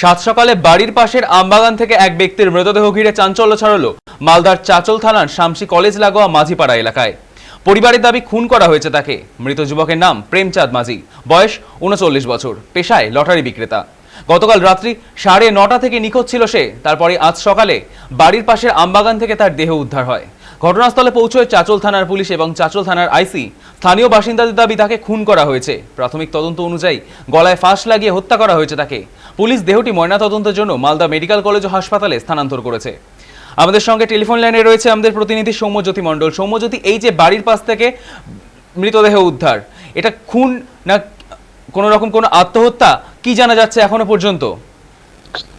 সাত সকালে বাড়ির পাশের আমবাগান থেকে এক ব্যক্তির মৃতদেহ ঘিরে চাঞ্চল্য ছড়ালো মালদার চাচল থানার শামসি কলেজ লাগোয়া মাঝিপাড়া এলাকায়। পরিবারের দাবি খুন করা হয়েছে তাকে। মৃত যুবকের নাম প্রেমচাঁদ মাঝি। বয়স উনচল্লিশ বছর। পেশায় লটারি বিক্রেতা। গতকাল রাত্রি সাড়ে নটা থেকে নিখোঁজ ছিল সে। তারপরে আজ সকালে বাড়ির পাশের আমবাগান থেকে তার দেহ উদ্ধার হয়। ঘটনাস্থলে পৌঁছয় চাচল থানার পুলিশ এবং চাচল থানার আইসি। স্থানীয় বাসিন্দাদের দাবি তাকে খুন করা হয়েছে। প্রাথমিক তদন্ত অনুযায়ী গলায় ফাঁস লাগিয়ে হত্যা করা হয়েছে তাকে। পুলিশ দেহটি ময়নাতদন্তের জন্য মালদা মেডিকেল কলেজ ও হাসপাতালে স্থানান্তর করেছে। আমাদের সঙ্গে টেলিফোন লাইনে রয়েছে আমাদের প্রতিনিধি সৌম্যজ্যোতি মণ্ডল। সৌম্যজ্যোতি, এই যে বাড়ির পাশ থেকে মৃতদেহ উদ্ধার, এটা খুন না কোনো রকম কোনো আত্মহত্যা? কি জানা যাচ্ছে এখনও পর্যন্ত?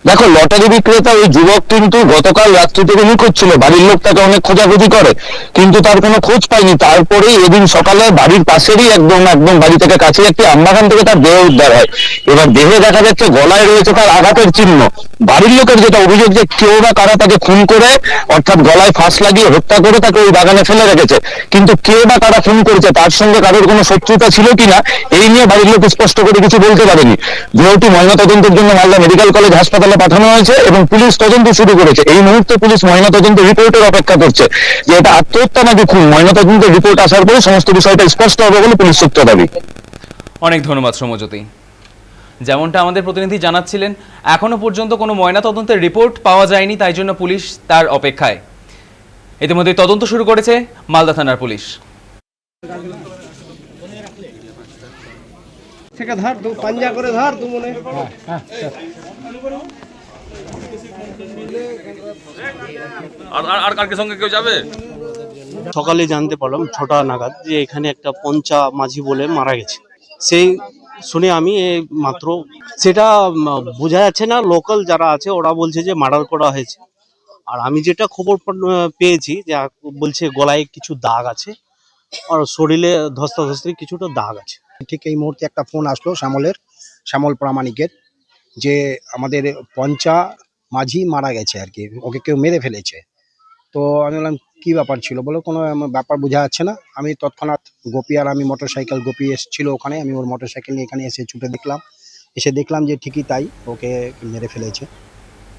দেখো, লটারি বিক্রেতা ওই যুবক কিন্তু গতকাল রাত্রি থেকে নিখোঁজ ছিল বাড়ির লোক তাকে অনেক খোঁজাখুঁজি করে, কিন্তু তার কোনো খোঁজ পায়নি। তারপরেই এদিন সকালে বাড়ির পাশেরই একদম একদম বাড়ি থেকে কাছে একটি আমবাগান থেকে তার দেহ উদ্ধার হয়। এবার দেহে দেখা যাচ্ছে গলায় রয়েছে তার আঘাতের চিহ্ন। বাড়ির লোকের যেটা অভিযোগ যে কেউ বা কারা তাকে খুন করে, অর্থাৎ গলায় ফাঁস লাগিয়ে হত্যা করে তাকে ওই বাগানে ফেলে রেখেছে। কিন্তু কে বা কারা খুন করেছে, তার সঙ্গে কারোর কোনো শত্রুতা ছিল কিনা, এই নিয়ে বাড়ির লোক স্পষ্ট করে কিছু বলতে পারেনি। দেহটি ময়নাতদন্তের জন্য মালদা মেডিকেল কলেজ হাসপাতালে পাঠানো হয়েছে এবং পুলিশ তদন্ত শুরু করেছে। এই মুহূর্তে পুলিশ ময়নাতদন্ত রিপোর্টের অপেক্ষা করছে যে এটা আত্মহত্যা নাকি খুন। ময়নাতদন্তের রিপোর্ট আসার পরে সমস্ত বিষয়টা স্পষ্ট হবে বলে পুলিশ সূত্র দাবি। অনেক ধন্যবাদ সৌম্যজ্যোতি। যেমনটা আমাদের প্রতিনিধি জানাচ্ছিলেন, এখনও পর্যন্ত কোনো ময়নাতদন্তের রিপোর্ট পাওয়া যায়নি, তাই জন্য পুলিশ তার অপেক্ষায়। ইতিমধ্যে তদন্ত শুরু করেছে মালদা থানার পুলিশ। থেকে ধর দু পাঞ্জা করে ধর দু মনে। আর সঙ্গে কেউ যাবে? সকালে জানতে পারলাম ছটা নাগাদ যে এখানে একটা পঞ্চা মাঝি বলে মারা গেছে। সেই শুনে আমি মাত্র সেটা বোঝা যাচ্ছে না লোকাল যারা আছে ওরা বলছে যে মার্ডার করা হয়েছে। আর আমি যেটা খবর পেয়েছি যে বলছে গলায় কিছু দাগ আছে আর শরীরে ধস্তাধস্তি কিছুটা দাগ আছে। ঠিক এই মুহূর্তে একটা ফোন আসলো শ্যামলের, শ্যামল প্রামাণিকের, যে আমাদের পঞ্চা মাঝি মারা গেছে আর কি, ওকে কেউ মেরে ফেলেছে। তো আমি বললাম, কী ব্যাপার ছিল? বলো কোনো ব্যাপার বোঝা যাচ্ছে না। আমি তৎক্ষণাৎ গোপী আর আমি মোটর সাইকেল গোপী এসেছিল ওখানে, আমি ওর মোটর সাইকেল নিয়ে এখানে এসে ছুটে দেখলাম। এসে দেখলাম যে ঠিকই তাই, ওকে মেরে ফেলেছে।